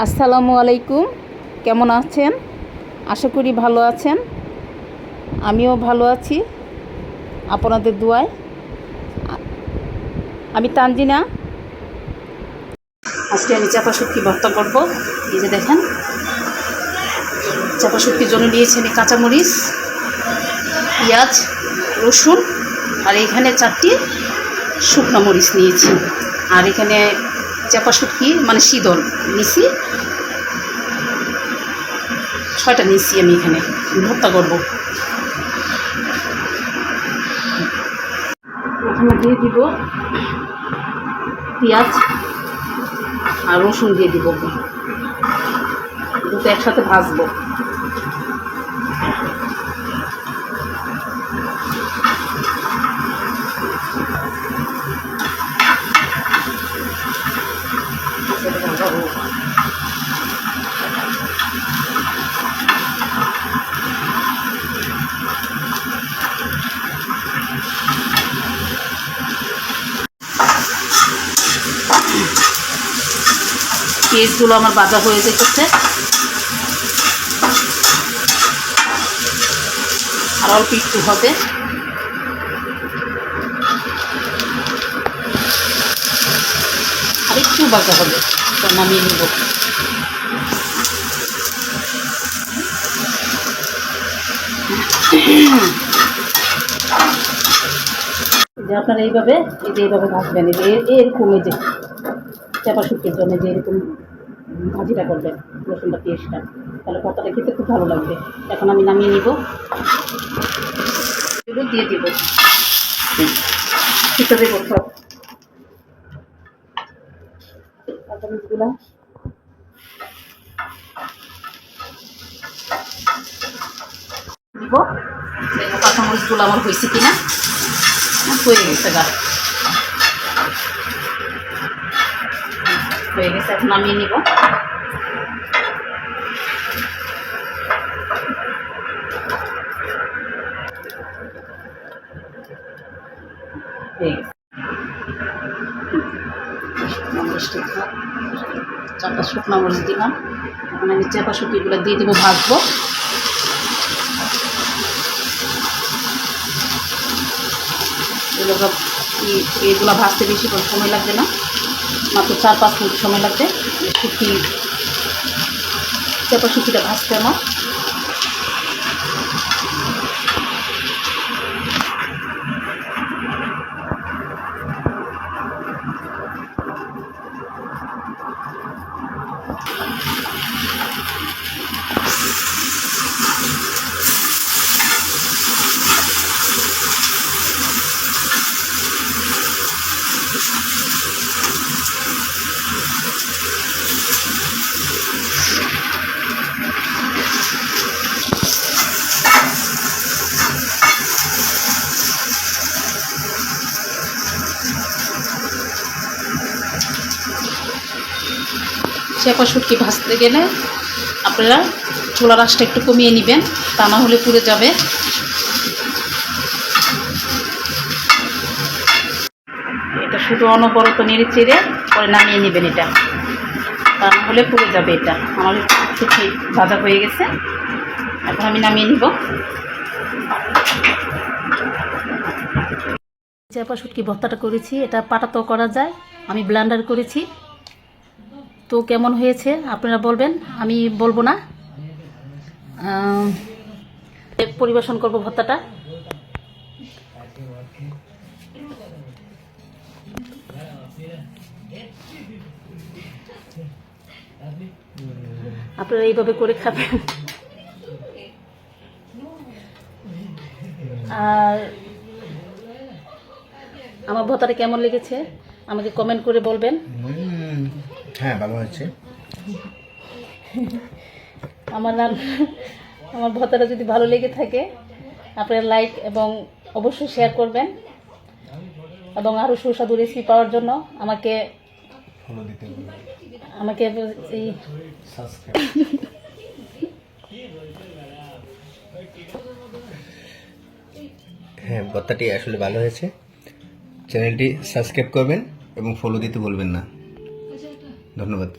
আসসালামু আলাইকুম। কেমন আছেন? আশা করি ভালো আছেন। আমিও ভালো আছি। আপনাদের দোয়ায়। আমি তানজিনা। আজকে আমি চাপা শুটকি ভর্তা করব। এই যে দেখেন। চাপা শুটকির জন্য নিয়েছি আমি কাঁচামরিচ, পেঁয়াজ, রসুন, আর এখানে চারটি শুকনো মরিচ নিয়েছি। আর এখানে চাপা শুটকি মানে শীতল নিছি। ছয়টা নিয়েছি আমি এখানে ভর্তা করব। প্রথমে দিয়ে দিব পেঁয়াজ আর রসুন দিয়ে দিব। দুটো একসাথে ভাজবো। পেঁয়াজগুলো আমার বাজা হয়ে যেতেছে আর অল্প একটু হবে। আর একটু বাজা হবে নামিয়ে নিব। আপনারা এইভাবে, এই যে এইভাবে ভাজবেন, এই যে এরকম, এই যে চাপা শুকিয়ে জন্য যে এরকম ভাজিটা করবেন রসুনটা পেস্টটা তাহলে কতটা খেতে খুব ভালো লাগবে। এখন আমি নামিয়ে নিব। এগুলো দিয়ে দিব। দেবো দিব। কাঁচামরিচগুলো আমার হয়েছে কিনা? হয়ে গেছে গা। হয়ে গেছে, এখন নামিয়ে নিব। চারটা শুকনো মরিচ দিলাম। এখন আমি চাপা শুকিগুলো দিয়ে দেবো ভাজবো। এগুলো ভাজতে বেশি সময় লাগবে না। মাত্র চার পাঁচ মিনিট সময় লাগবে। শুকি চাপা শুকিটা ভাজতে আমার চেপা শুটকি ভাজতে গেলে আপনারা চুলা রাসটা একটু কমিয়ে নেবেন, তা না হলে পুড়ে যাবে। এটা শুধু অনবরত নেড়ে চেড়ে পরে নামিয়ে নেবেন এটা। তা না হলে পুড়ে যাবে এটা। আমার শুটকি ভাজা হয়ে গেছে। এখন আমি নামিয়ে নিব। চেপা শুটকি ভর্তাটা করেছি, এটা পাটাতেও করা যায়। আমি ব্লান্ডার করেছি। তো কেমন হয়েছে? আপনারা বলবেন, আমি বলব না। পরিবেশন করব ভর্তাটা। আপনারা এইভাবে করে খাবেন। আর আমার ভর্তাটা কেমন লেগেছে, আমাকে কমেন্ট করে বলবেন। হ্যাঁ ভালো হয়েছে। আমার নাম আমার ভর্তাটা যদি ভালো লেগে থাকে আপনারা লাইক এবং অবশ্যই শেয়ার করবেন এবং আরও সুস্বাদু রেসিপি পাওয়ার জন্য আমাকে আমাকে এই সাবস্ক্রাইব হ্যাঁ ভর্তাটি আসলে ভালো হয়েছে। চ্যানেলটি সাবস্ক্রাইব করবেন এবং ফলো দিতে বলবেন না। ধন্যবাদ।